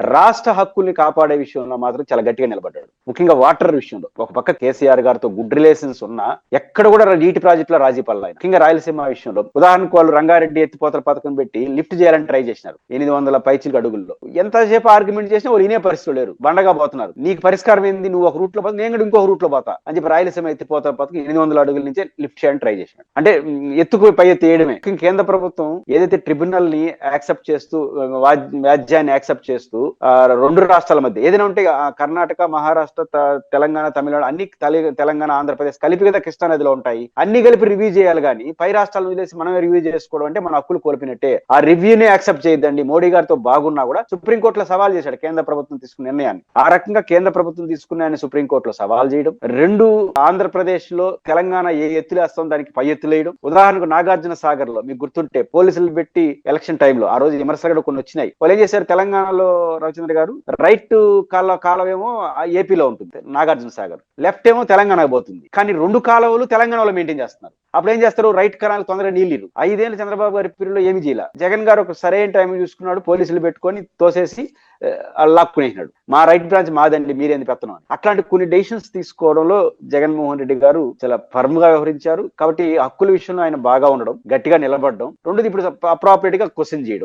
రాష్ట్ర హక్కుల్ని కాపాడే విషయంలో మాత్రం చాలా గట్టిగా నిలబడ్డాడు. ముఖ్యంగా వాటర్ విషయంలో. ఒక పక్క కేసీఆర్ గారితో గుడ్ రిలేషన్స్ ఉన్నా ఎక్కడ కూడా నీటి ప్రాజెక్టులో రాజీ పడలేదు. ముఖ్యంగా రాయలసీమ విషయంలో. ఉదాహరణకు వాళ్ళు రంగారెడ్డి ఎత్తిపోతల పథకం పెట్టి లిఫ్ట్ చేయాలని ట్రై చేసినారు. ఎనిమిది వందల పైచిలకు అడుగుల్లో. ఎంతసేపు ఆర్గ్యుమెంట్ చేసినా వాళ్ళు ఇనే పరిస్థితులు లేరు. బండగా పోతున్నారు. నీకు పరిష్కారం ఏంది? నువ్వు ఒక రూట్లో పోతా. నేను కూడా ఇంకో రూట్లో పోతా అని చెప్పి రాయలసీమ ఎత్తిపోతల పథకం ఎనిమిది వందల అడుగుల నుంచే లిఫ్ట్ చేయడానికి ట్రై చేసినాడు. అంటే ఎత్తుకు పై ఎత్తి వేయడమే. కేంద్ర ప్రభుత్వం ఏదైతే ట్రిబ్యునల్ని యాక్సెప్ట్ చేస్తూ వ్యాజ్యాన్ని యాక్సెప్ట్ చేస్తూ రెండు రాష్ట్రాల మధ్య. ఏదైనా ఉంటే కర్ణాటక మహారాష్ట్ర తెలంగాణ తమిళనాడు అన్ని తెలంగాణ ఆంధ్రప్రదేశ్ కలిపి కదా కృష్ణా నదిలో ఉంటాయి. అన్ని కలిపి రివ్యూ చేయాలి కానీ పై రాష్ట్రాల వదిలేసి మనమే రివ్యూ చేసుకోవడం అంటే మన హక్కులు కోల్పోయినట్టే. ఆ రివ్యూనే యాక్సెప్ట్ చేయొద్దండి. మోడీ గారితో బాగున్నా కూడా సుప్రీంకోర్టులో సవాల్ చేశాడు కేంద్ర ప్రభుత్వం తీసుకున్న నిర్ణయాన్ని. ఆ రకంగా కేంద్ర ప్రభుత్వం తీసుకున్న సుప్రీంకోర్టులో సవాల్ చేయడం రెండు ఆంధ్రప్రదేశ్లో తెలంగాణ ఏ ఎత్తులు వేస్తాం దానికి పై ఎత్తులేయడం ఉదాహరణకు నాగార్జున సాగర్లో మీకు గుర్తుంటే పోలీసులు పెట్టి ఎలక్షన్ టైంలో ఆ రోజు విమర్శలు కూడా కొన్ని వచ్చినాయి. వాళ్ళు ఏం చేశారు? తెలంగాణలో రవిచంద్ర గారు రైట్ కాల కాలవేమో ఏపీలో ఉంటుంది నాగార్జున సాగర్. లెఫ్ట్ ఏమో తెలంగాణకు పోతుంది. కానీ రెండు కాలువలు తెలంగాణలో మెయింటైన్ చేస్తున్నారు. అప్పుడు ఏం చేస్తారు? రైట్ కనాలకు తొందరగా నీళ్ళు ఐదేళ్ళు చంద్రబాబు గారి పీరియడ్లో ఏమి చేయాల. జగన్ గారు ఒక సరైన టైం చూసుకున్నాడు పోలీసులు పెట్టుకొని తోసేసి లాక్కునేసినాడు. మా రైట్ బ్రాంచ్ మాదండి మీరేంది పెత్తనం అట్లాంటి కొన్ని డెసిషన్స్ తీసుకోవడంలో జగన్మోహన్ రెడ్డి గారు చాలా ఫర్మ్గా వ్యవహరించారు. కాబట్టి హక్కుల విషయంలో ఆయన బాగా ఉండడం గట్టిగా నిలబడడం రెండోది ఇప్పుడు అప్రాపరేట్గా క్వశ్చన్ చేయడం.